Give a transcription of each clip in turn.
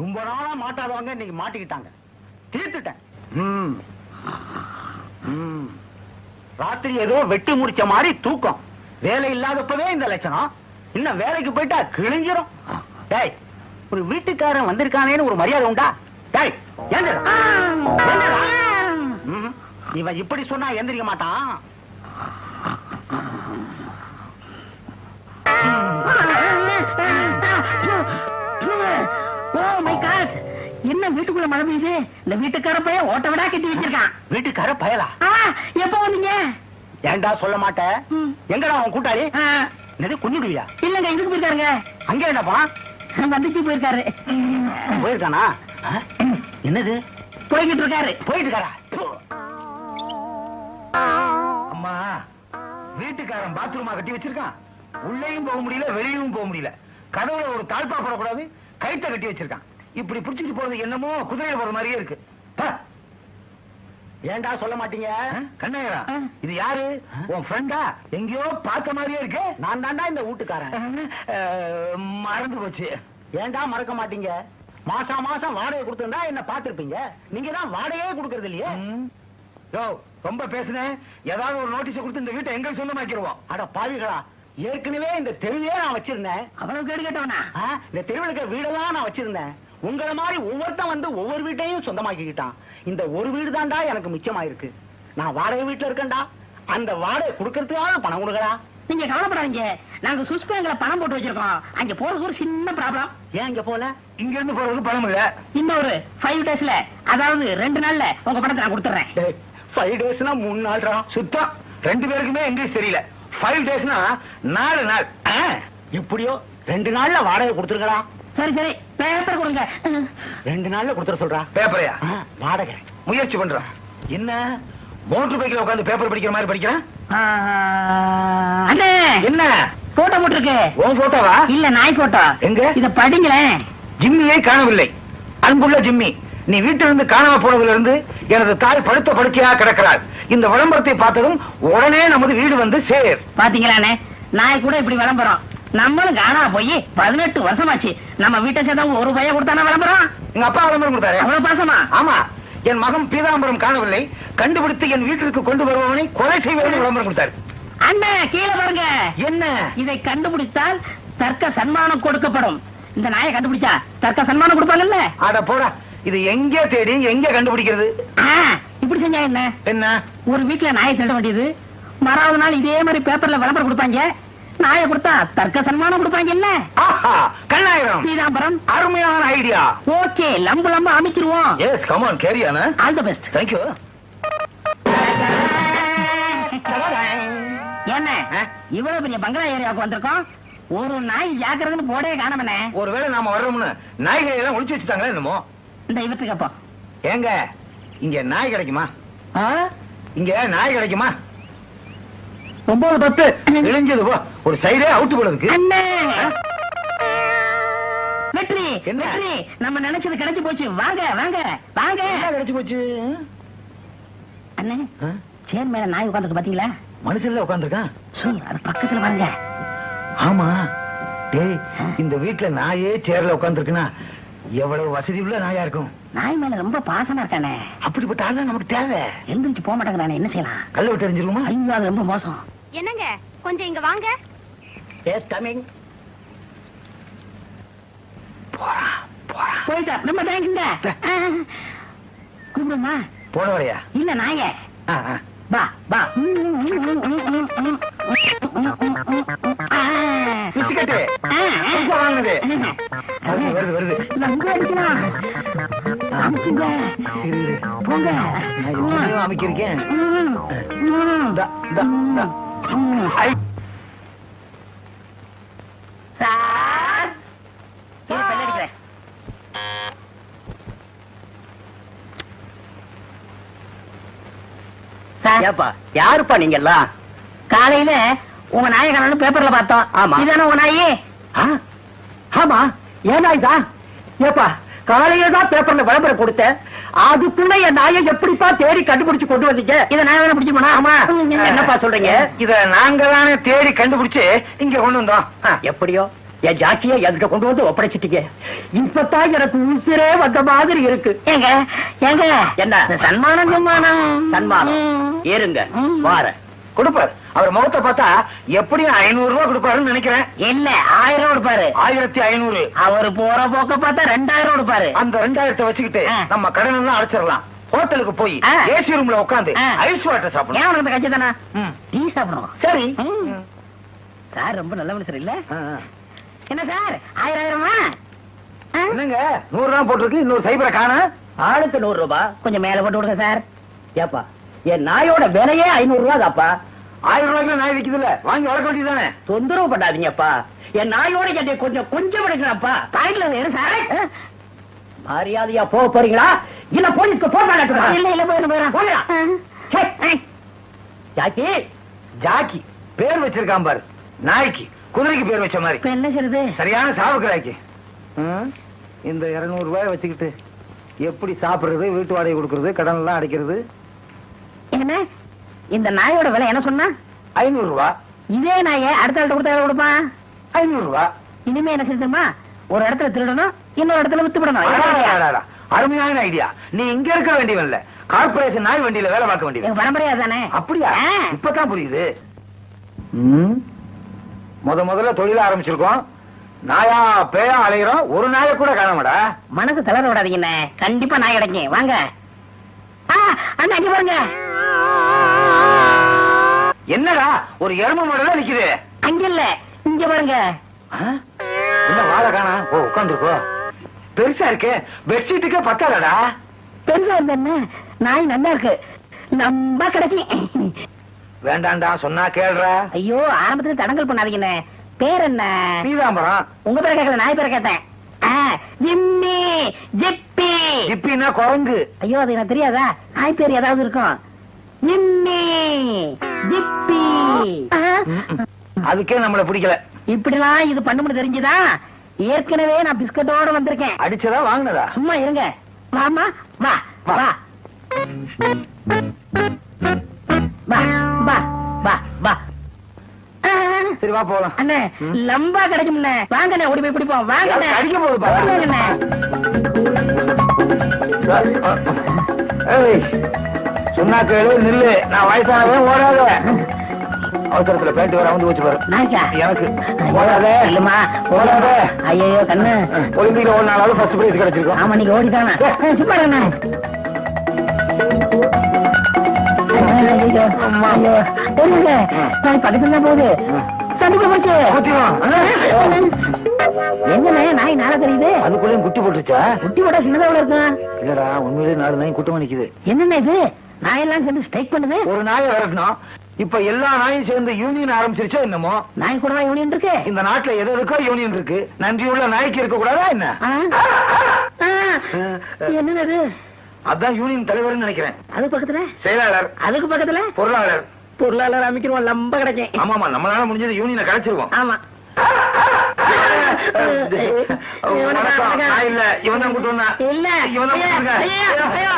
ரொம்ப நாளா மாட்டாதவங்க இன்னைக்கு மாட்டிக்கிட்டாங்க. தீர்த்துட்டேன். ராத்திரி ஏதோ வெட்டி முடிச்ச மாதிரி தூக்கம். வேலை இல்லாதப்பவே இந்த லட்சணம். இன்னும் வேலைக்கு போயிட்டா கிழிஞ்சிரும். டேய் ஒரு வீட்டுக்காரன் வந்திருக்கானேன்னு ஒரு மரியாதை உண்டா? டேய். இவன் இப்படி சொன்னா எந்திரிக்க மாட்டான். ஓ மை காட் என்ன வீட்டுக்குள்ள மழை பெய்யுது? இந்த வீட்டுக்கார பையன் ஓட்ட விடா கட்டி வச்சிருக்கான். வீட்டுக்கார பயலா? எப்போ வந்தீங்க? ஏன்டா சொல்ல மாட்டேன். எங்கடா அவன் கூட்டாளி? என்னது குஞ்சுடுவியா இல்லங்க இதுக்கு போயிருக்காருங்க? அங்க என்னப்பா? வந்துச்சு போயிருக்காரு. போயிருக்கானா? என்னது? போய்கிட்டு இருக்காரு. போயிட்டு இருக்காரா அம்மா வீட்டுக்காரன் பாத்ரூமா கட்டி வச்சிருக்கான். உள்ளேயும் போக முடியல வெளியும் போக முடியல. கதவுல ஒரு தாழ்பா போடக்கூடாது கைத்த கட்டி வச்சிருக்கான். இப்படி புடிச்சிட்டு போறது என்னமோ குதிரையில போற மாதிரியே இருக்கு. பா. ஏன்டா சொல்ல மாட்டீங்க? கண்ணையரா. இது யாரு? உன் ஃப்ரெண்டா எங்கேயோ பார்த்த மாதிரியே இருக்கு. நான் தான்டா இந்த வீட்டுக்காரன். மறந்து போச்சு. ஏன்டா மறக்க மாட்டீங்க? மாசம் மாசம் வாடகை கொடுத்திருந்தா என்ன பார்த்திருப்பீங்க. நீங்க தான் வாடகையே கொடுக்கறது இல்லையே. யோ ரொம்ப பேசுனேன் ஏதாவது ஒரு நோட்டீஸ் கொடுத்து இந்த வீட்டை எங்க சொந்தமாக்கிடுவோம். அட பாவிகளா. ஏற்கனவே இந்த தெருவே நான் வச்சிருந்தேன். அவ்வளவு கேடு கேட்டவனா? இந்த தெருவில் இருக்கிற வீடெல்லாம் நான் வச்சிருந்தேன். உங்கள மாதிரி ஒவ்வொருத்தன் வந்து ஒவ்வொரு வீட்டையும் சொந்தமாக்கிக்கிட்டான். இந்த ஒரு வீடு தான்டா எனக்கு மிச்சமாயிருக்கு. நான் வாடகை வீட்டுல இருக்கேன்டா. அந்த வாடகை கொடுக்கறதுக்காக பணம் கொடுக்கறா. நீங்க கவலைப்படாதீங்க. நாங்க சுவிஸ் பேங்க்ல பணம் போட்டு வச்சிருக்கோம். அங்க போறது ஒரு சின்ன ப்ராப்ளம். ஏன் இங்க போல இங்க இருந்து போறது பணம் இல்ல. இன்னொரு ஃபைவ் டேஸ்ல அதாவது ரெண்டு நாள்ல உங்க பணத்தை நான் கொடுத்துறேன் ஃபைவ் டேஸ்னா மூணு நாள்ரா? சுத்தம். ரெண்டு பேருக்குமே இங்கிலீஷ் தெரியல. ஃபைவ் டேஸ்னா நாலு நாள். ஆ, எப்படியோ ரெண்டு நாள்ல வாடகை கொடுத்துருக்கா சரி சரி. பேப்பர் கொடுங்க. ரெண்டு நாள்ல கொடுத்துட சொல்றா. பேப்பரையா? வாடகை. முயற்சி பண்றான் என்ன? மோட்டர் பைக்கில் உட்காந்து பேப்பர் படிக்கிற மாதிரி படிக்கிறான் அண்ணே! என்ன? போட்டோ போட்டிருக்கு. உன் போட்டோவா? இல்ல நாய் போட்டோ. எங்க? இத படிங்களேன். ஜிம்மியை காணவில்லை. அன்புள்ள ஜிம்மி. நீ வீட்டிலிருந்து காணாம போனதிலிருந்து எனது தாய் படுத்த படுக்கையா கிடக்கிறாள். இந்த விளம்பரத்தை பார்த்ததும் உடனே நமது வீடு வந்து சேர். பாத்தீங்களாண்ணே நாய் கூட இப்படி விளம்பரம். நம்மளும் காணா போய் பதினெட்டு வருஷமாச்சு. நம்ம வீட்டை சேர்ந்தவங்க ஒரு பையன் கொடுத்தானா விளம்பரம்? எங்க அப்பா விளம்பரம் கொடுத்தாரு. அவ்வளவு பாசமா? ஆமா. என் மகன் பீதாம்பரம் காணவில்லை. கண்டுபிடித்து என் வீட்டிற்கு கொண்டு வருபவனை கொலை செய்வேன் விளம்பரம் கொடுத்தாரு. அண்ணே கீழே பாருங்க. என்ன? இதை கண்டுபிடித்தால் தர்க்க சன்மானம் கொடுக்கப்படும். இந்த நாயை கண்டுபிடிச்சா தர்க்க சன்மானம் கொடுப்பாங்கல்ல? அட போடா. இது எங்க தேடி எங்க கண்டுபிடிக்கிறது? இப்படி செஞ்சா என்ன? என்ன? ஒரு வீட்டுல நாயை திருட வேண்டியது மறாவது நாள் இதே மாதிரி பேப்பர்ல விளம்பரம் கொடுப்பாங்க. நாயை கொடுத்தா தர்க்க சன்மானம் கொடுப்பாங்க இல்ல கண்ணாயிரம். பீதாம்பரம் அருமையான ஐடியா. ஓகே லம்பு லம்பு அமைச்சிருவோம். Yes come on கேரியானா all the best thank you என்ன? ஆ? இவ்வளவு பெரிய பங்களா ஏரியாவுக்கு வந்திருக்கோம். ஒரு நாய் ஜாக்கிரதுன்னு போடே காணமனே ஒருவேளை நாம வர்றோம்னு நாய்களை எல்லாம் ஒளிச்சு வச்சுட்டாங்களா என்னமோ? அப்போ ஏங்க இங்க நாய் கிடைக்குமா? இங்க நாய் கிடைக்குமா? ஒன்பது பத்து. இழிஞ்சது போ ஒரு சைடே அவுட்டு வெற்றி? வெற்றி. நம்ம நினைச்சது கிடைச்சு போச்சு. வாங்க வாங்க வாங்க. கிடைச்சு போச்சு? அண்ணே? சேர் மேல நாய் உட்காந்துருக்கு பாத்தீங்களா? மனுஷன்ல உட்காந்துருக்கான் அது பக்கத்துல வாங்க ஆமா. டேய் இந்த வீட்டுல நாயே சேர்ல உட்காந்துருக்குன்னா எவ்வளவு வசதி உள்ள நாயா இருக்கும்? நாய் மேல ரொம்ப பாசமா இருக்கானே. அப்படிப்பட்ட ஆள் நமக்கு தேவை. எந்திரிச்சு போக மாட்டேங்கிறானே என்ன செய்யலாம்? கல்ல விட்டு எறிஞ்சிருமா ஐயோ அது ரொம்ப மோசம். என்னங்க? கொஞ்சம் இங்க வாங்க. Yes coming. போறான் போறான் போயிட்டா நம்ம தேங்கிங்க கூப்பிடுமா போன வரையா? இல்ல நாய. ஆ, ஆ. பா பா புதுசா வாங்கினது அடிக்கலாம் அமுக்குங்க. போங்க. அமைக்கிருக்கேன் யாருப்பா நீங்க எல்லாம் காலையில உங்க நாயகன் பேப்பர்ல பார்த்தோம். ஆமா. இதானே உங்க நாயி? ஆ? ஆமா. ஏன் நாய் தான்? ஏப்பா காலையில தான் பேப்பர்ல விளம்பரம் கொடுத்தேன். அதுக்குள்ள என் நாயை எப்படிப்பா தேடி கண்டுபிடிச்சு கொண்டு வந்தீங்க? இத நான் வேணா பிடிச்சு போனா? ஆமா. என்னப்பா சொல்றீங்க? இத நாங்க தானே தேடி கண்டுபிடிச்சு இங்க கொண்டு வந்தோம். எப்படியோ என் ஜாக்கியை என்கிட்ட கொண்டு வந்து ஒப்படைச்சிட்டீங்க. இப்பதான் எனக்கு உசிரே வந்த மாதிரி இருக்கு. ஏங்க ஏங்க? என்ன? சன்மானம் சன்மானம். சன்மானம். ஏறுங்க. வார கொடுப்பார். அவர் முகத்தை பார்த்தா எப்படியும் ஐநூறு ரூபாய் கொடுப்பாருன்னு நினைக்கிறேன். இல்ல ஆயிரம் கொடுப்பாரு. ஆயிரத்தி ஐநூறு. அவரு போற போக்க பார்த்தா ரெண்டாயிரம் கொடுப்பாரு. அந்த ரெண்டாயிரத்தை வச்சுக்கிட்டு. நம்ம கடன் எல்லாம் அடைச்சிடலாம். ஹோட்டலுக்கு போய். ஏசி ரூம்ல உட்காந்து. ஐஸ் வாட்டர் ஏன் சாப்பிடணும் இந்த கட்சி தானே. டீ சாப்பிடணும்? சரி. சார் ரொம்ப நல்ல மனுஷர் இல்ல. என்ன சார்? ஆயிரம் ஆயிரமா? என்னங்க? நூறு ரூபாய் போட்டிருக்கு இன்னொரு சைபரை காண? ஆளுக்கு நூறு ரூபாய் கொஞ்சம் மேல போட்டு விடுங்க சார். ஏப்பா என் நாயோட விலையே ஐநூறு ரூபா தாப்பா. ஆயிரம் ரூபாய்க்கு நாய் வாங்கி வளர்க்க வேண்டியதானே தொந்தரவு பண்ணாதீங்கப்பா. என் நாயோட என்னை கொஞ்சம் சார்? மரியாதையா போக போறீங்களா? இல்ல போலீஸ்க்கு போக இல்ல இல்ல போயிடும் போயிடும். ஜாக்கி. ஜாக்கி பேர் வச்சிருக்கான் பாரு. நாய்க்கு குதிரைக்கு பேர் வச்ச மாதிரி. என்ன செய்யுது சரியான சாவுக்கிறாய்க்கு இந்த இருநூறு ரூபாய் வச்சுக்கிட்டு எப்படி சாப்பிடுறது வீட்டு வாடகை கொடுக்கறது கடன் எல்லாம் அடைக்கிறது? என்ன? இந்த நாயோட விலை என்ன சொன்னா? ஐநூறு ரூபாய் இதே நாயை அடுத்த இடத்துல கொடுத்தா கொடுப்பான்? ஐநூறு ரூபாய் இனிமே என்ன செஞ்சுமா ஒரு இடத்துல திருடணும் இன்னொரு இடத்துல வித்து அடாடா. அருமையான ஐடியா நீ இங்க இருக்க வேண்டியவன் இல்ல கார்பரேஷன் நாய் வண்டியில வேலை பார்க்க வேண்டியவன் எங்க பரம்பரையா தானே? அப்படியா. இப்பதான் புரியுது. முத முதல்ல தொழில ஆரம்பிச்சிருக்கோம். நாயா பேயா அலைகிறோம் ஒரு நாயை கூட காணமாடா. மனசு தளர விடாதீங்கண்ணே கண்டிப்பா நாய் கிடைக்கும் வாங்க. ஆ, அண்ணா இங்க பாருங்க. என்னடா ஒரு எரும மாடல நிக்குது. அங்க இல்ல இங்க பாருங்க? என்ன வாழை காணா? ஓ உட்காந்துருக்கோ பெருசா இருக்கு பெட்ஷீட்டுக்கே பத்தாதடா. பெருசா இருந்த நாய் நல்லா இருக்கு. நம்ம கிடைக்கும் வேண்டாண்டா சொன்னா கேள்றா. ஐயோ ஆரம்பத்துல தடங்கல் பண்ணாதீங்கண்ணே. பேர் என்ன பீதாம்பரம். உங்க பேரை கேட்கல நாய் பேரை கேட்டேன். Jimmy Jippy. இப்படின்னா குரங்கு. ஐயோ அது எனக்கு தெரியாதா? நாய் பேர் ஏதாவது இருக்கும். அதுக்கே நம்மள பிடிக்கல. இப்படிலாம் இது பண்ணும்னு தெரிஞ்சுதா? ஏற்கனவே நான் பிஸ்கட்டோட வந்திருக்கேன். அடிச்சதா வாங்கினதா? சும்மா இருங்க. வாமா வா வா. வா. வா வா வா வா. ஆ, சரி வா போலாம். அண்ணே. லம்பா கிடைக்கும்ண்ணே வாங்கண்ணே ஓடி போய் பிடிப்போம். வாங்கண்ணே. யார் கடிக்க போகுது பாரு. வாங்கண்ணே. ஏய், சொன்னா கேளு நில்லு. நான் வயசானவன் ஓடாத. அவசரத்துல பேண்ட் வர வந்து வச்சு நாய்க்கா எனக்கு. ஓடாத. இல்லம்மா. ஓடாத. ஐயோ கண்ணு. ஒலிம்பிக்ல ஒரு நாளாவது ஃபர்ஸ்ட் பிரைஸ் கிடைச்சிருக்கும். ஆமா நீங்க ஓடிதானே சும்மா பக்கத்துல போகுது சந்திக்க போச்சு. நாய்? நாளா தெரியுது. அதுக்குள்ளேயும் குட்டி போட்டுருச்சா? குட்டி போட சின்னதா இருக்கும்? இல்லடா உண்மையிலேயே நாலு நாய் குட்டமா நிக்குது. என்னண்ணே இது? நாயெல்லாம் சேர்ந்து ஸ்ட்ரைக் பண்ணுது? ஒரு நாயை விரட்டணும். இப்ப எல்லா நாயும் சேர்ந்து யூனியன் ஆரம்பிச்சிருச்சோ என்னமோ? நாய் கூட யூனியன் இருக்கு? இந்த நாட்டுல எது எதுக்கோ யூனியன் இருக்கு. நன்றியுள்ள நாய்க்கு இருக்க கூடாதா என்ன? என்னது அது? அதான் யூனியன் தலைவர்னு நினைக்கிறேன். அது பக்கத்துல? செயலாளர். அதுக்கு பக்கத்துல? பொருளாளர். பொருளாளர் அமைக்கிறோம் லம்ப கிடைக்கும். ஆமாமா நம்மளால முடிஞ்சது யூனியனை கலைச்சிருவோம். ஆமா. வணக்கம். இல்ல இவன் தான் கூட்டு வந்தான் இல்ல இவன் தான் கூட்டு ஐயா, ஐயா,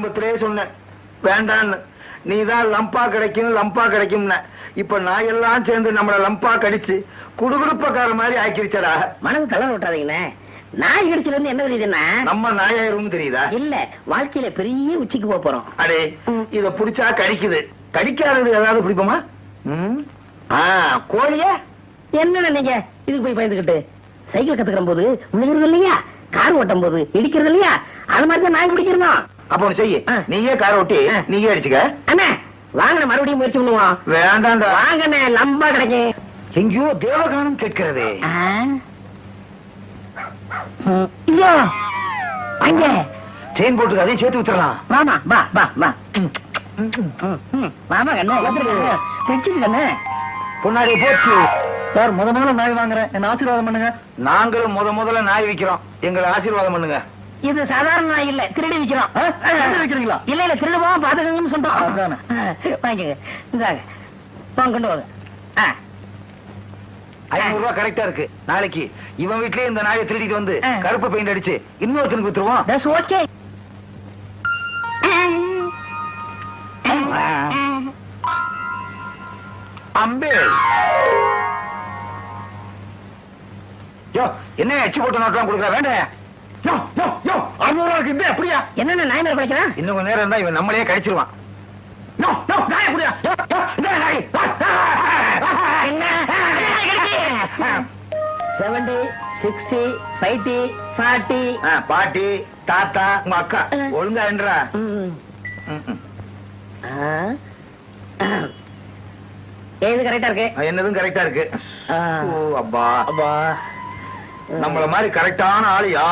ஆரம்பத்திலே சொன்னேன் வேண்டான்னு. நீதான் லம்பா கிடைக்கும் லம்பா கிடைக்கும்னு. இப்ப நாயெல்லாம் சேர்ந்து நம்மள லம்பா கடிச்சு குடுகுடுப்பக்கார மாதிரி ஆக்கிருச்சடா. மனசு தளர விட்டாதீங்கண்ணே. நாய் கடிச்சல இருந்து என்ன தெரியுதுன்னா நம்ம நாயாயிரும் தெரியுதா? இல்ல வாழ்க்கையில பெரிய உச்சிக்கு போக போறோம். அடே இத புடிச்சா கடிக்குது. கடிக்காதது ஏதாவது பிடிப்போமா கோழிய? என்ன நீங்க? இதுக்கு போய் பயந்துகிட்டு சைக்கிள் கத்துக்கிற போது விழுகிறது இல்லையா? கார் ஓட்டும் போது இடிக்கிறது இல்லையா? அது மாதிரி தான் நாய் பிடிக்கிறோம் அப்ப ஒண்ணு செய்யு. நீயே கார ஓட்டி ஆ. நீயே அடிச்சுக்க. அண்ணே வாங்கண்ணே மறுபடியும் முயற்சி பண்ணுவோம். வேண்டாண்டா வாங்கண்ணே லம்பா கிடைக்கும். எங்கேயோ தேவகானம் கேட்கிறதே. அங்க செயின் போட்டு அதையும் சேர்த்து விட்டுறலாம். வாமா வா வா வா. ம், ம், வாமா கண்ணு பிடிச்சிட்டு கண்ணு பொன்னாடி போச்சு. சார் முத முதல்ல நாய் வாங்குறேன். என்ன ஆசீர்வாதம் பண்ணுங்க. நாங்களும் முத முதல்ல நாய் விக்கிறோம். எங்களை ஆசீர்வாதம் பண்ணுங்க. இது சாதாரண இல்ல. திருடி விக்கிறோம். விக்கிறீங்களா? இல்ல இல்ல திருடு போக பாத்துக்கங்கன்னு. ஆ, வாங்கிக்கங்க இந்தாங்க. வாங்க கொண்டு வாங்க. ஐநூறு ரூபாய் கரெக்டா இருக்கு. நாளைக்கு இவன் வீட்லயே இந்த நாயை திருடிட்டு வந்து. கருப்பு பெயிண்ட் அடிச்சு இன்னொருத்தனுக்கு வித்துருவோம். Okay. அம்பே. என்ன எச்சு போட்டு நோட்டெல்லாம் கொடுக்குற? வேண்டாம் அறுநூறு ரூபாய்க்கு இந்த அப்படியா? என்னென்ன நாய் மேல படிக்கிறான் இன்னும் கொஞ்ச நேரம் இருந்தா இவன் நம்மளையே கழிச்சிருவான். Seventy sixty fifty forty. ஆ, பாட்டி தாத்தா உங்க அக்கா. ஒழுங்கா என்றா ஏது கரெக்டா இருக்கு? என்னதும் கரெக்டா இருக்கு. ஓ அப்பா. அப்பா. நம்மள மாதிரி கரெக்டான ஆளு யார்?